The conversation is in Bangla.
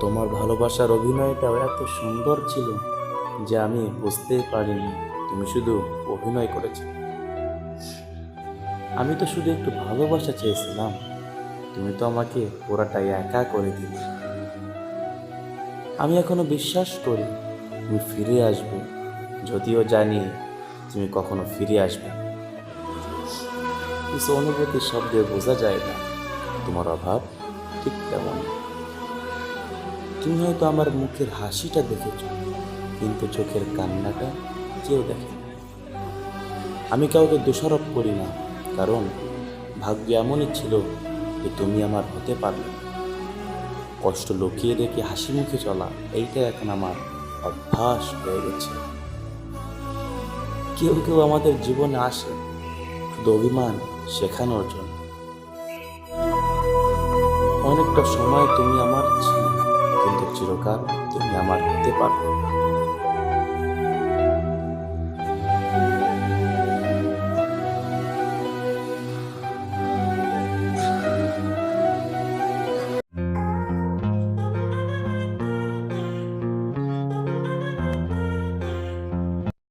তোমার ভালোবাসার অভিনয়টাও এত সুন্দর ছিল যে আমি বুঝতেই পারিনি। তুমি শুধু অভিনয় করেছ। আমি তো শুধু একটু ভালোবাসা চেয়েছিলাম। তুমি তো আমাকে পুরাটাই একা করে দিলে। আমি এখনও বিশ্বাস করি তুমি ফিরে আসবে। যদিও জানি তুমি কখনো ফিরে আসবে। কিছু অনুভূতি শব্দে বোঝা যায় না। তোমার অভাব ঠিক তেমন তুমি হয়তো আমার মুখের হাসিটা দেখেছ, কিন্তু চোখের কান্নাটা কেউ দেখে আমি কাউকে দোষারোপ করি না, কারণ ভাগ্য এমনই ছিল যে তুমি আমার হতে পারলে কষ্ট লুকিয়ে রেখে হাসি মুখে চলা, এইটা এখন আমার অভ্যাস হয়ে গেছে। কেউ কেউ আমাদের জীবনে আসে, শুধু অভিমান শেখানোর জন্য। অনেকটা সময় তুমি আমার ছিলে চিরকাল তুমি আমার হতে পারবে না।